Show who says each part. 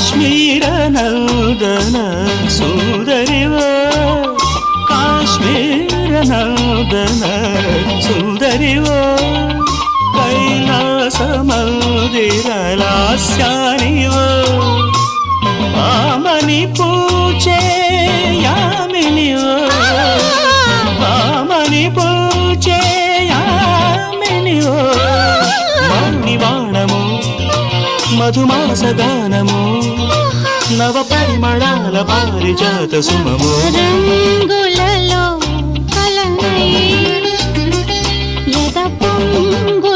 Speaker 1: కాశ్మీర నందన సుందరివో కాశ్మీర నందన సుందరివో కైలాస మందిరలాస్యానివో. ఆమని పూచే యామినివో ఆమని పూచే మధుమాస గానము నవ పరిమళాల పారిజాత సుమము.
Speaker 2: రంగులలో కలనై యద పొంగు